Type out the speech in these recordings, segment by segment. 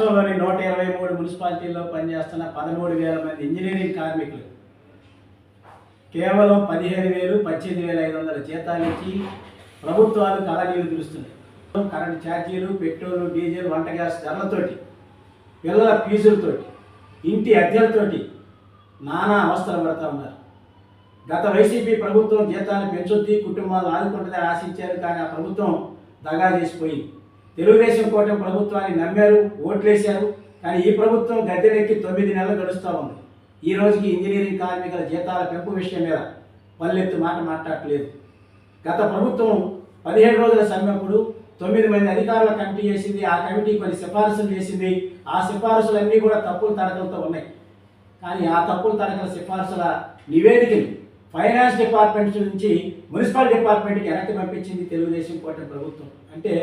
రాష్ట్రంలోని నూట ఇరవై మూడు మున్సిపాలిటీల్లో పనిచేస్తున్న పదమూడు వేల మంది ఇంజనీరింగ్ కార్మికులు. కేవలం పదిహేను వేలు పద్దెనిమిది వేల ఐదు వందల జీతాలు ఇచ్చి ప్రభుత్వాలు కళనీలు పిలుస్తున్నాయి కరెంట్ ఛార్జీలు పెట్రోలు డీజిల్ వంట గ్యాస్ ధరలతోటి పిల్లల ఫీజులతోటి ఇంటి అద్దెలతోటి నానా అవస్థలు పడతా ఉన్నారు. గత వైసీపీ ప్రభుత్వం జీతాలు పెంచొద్ది కుటుంబాలు ఆదుకుంటుందని ఆశించారు కానీ ఆ ప్రభుత్వం దగా చేసిపోయింది. తెలుగుదేశం కూటమి ప్రభుత్వాన్ని నమ్మారు ఓట్లేశారు కానీ ఈ ప్రభుత్వం గద్దెనెక్కి తొమ్మిది నెలలు గడుస్తూ ఉంది. ఈ రోజుకి ఇంజనీరింగ్ కార్మికుల జీతాల పెంపు విషయం మీద పల్లెత్తు మాట మాట్లాడట్లేదు. గత ప్రభుత్వం పదిహేడు రోజుల సమ్మెప్పుడు తొమ్మిది మంది అధికారుల కమిటీ చేసింది ఆ కమిటీ కొన్ని సిఫారసులు చేసింది. ఆ సిఫారసులన్నీ కూడా తప్పులు తడకలతో ఉన్నాయి. కానీ ఆ తప్పులు తడకల సిఫార్సుల నివేదికలు ఫైనాన్స్ డిపార్ట్మెంట్ నుంచి మున్సిపల్ డిపార్ట్మెంట్కి వెనక్కి పంపించింది తెలుగుదేశం పార్టీ ప్రభుత్వం. అంటే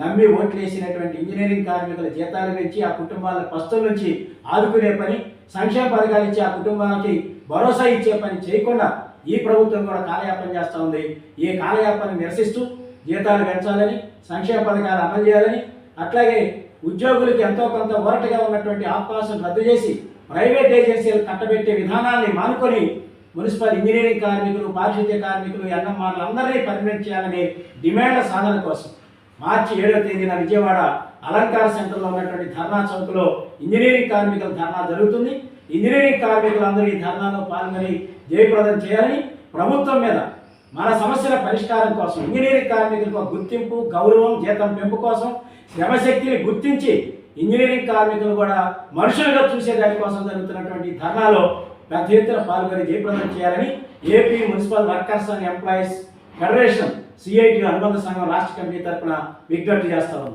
నమ్మి ఓట్లు వేసినటువంటి ఇంజనీరింగ్ కార్మికుల జీతాల నుంచి ఆ కుటుంబాల పస్తుల నుంచి ఆదుకునే పని సంక్షేమ పథకాలు ఇచ్చి ఆ కుటుంబానికి భరోసా ఇచ్చే పని చేయకుండా ఈ ప్రభుత్వం కూడా కాలయాపన చేస్తూ ఉంది. ఈ కాలయాపన నిరసిస్తూ జీతాలు పెంచాలని సంక్షేమ పథకాలు అమలు చేయాలని అట్లాగే ఉద్యోగులకు ఎంతో కొంత ఊరటగా ఉన్నటువంటి అవకాశం రద్దు చేసి ప్రైవేట్ ఏజెన్సీలు కట్టబెట్టే విధానాన్ని మానుకొని మున్సిపల్ ఇంజనీరింగ్ కార్మికులు పారిశుద్ధ్య కార్మికులు ఎన్నమ్మార్లు అందరినీ పర్మినెంట్ చేయాలనే డిమాండ్ల సాధన కోసం మార్చి ఏడవ తేదీన విజయవాడ అలంకార సెంటర్లో ఉన్నటువంటి ధర్నా చౌక్లో ఇంజనీరింగ్ కార్మికుల ధర్నా జరుగుతుంది. ఇంజనీరింగ్ కార్మికులందరూ ఈ ధర్నాలో పాల్గొని జయప్రదం చేయాలని ప్రభుత్వం మీద మన సమస్యల పరిష్కారం కోసం ఇంజనీరింగ్ కార్మికులకు గుర్తింపు గౌరవం జీతం పెంపు కోసం శ్రమశక్తిని గుర్తించి ఇంజనీరింగ్ కార్మికులు కూడా మనుషులుగా చూసే దానికోసం జరుగుతున్నటువంటి ధర్నాలో పెద్ద ఎత్తున పాల్గొని జయప్రదం చేయాలని AP municipal workers and employees federation CIT అనుబంధ సంఘం రాష్ట్ర కమిటీ తరఫున విజ్ఞప్తి చేస్తా ఉన్నాం.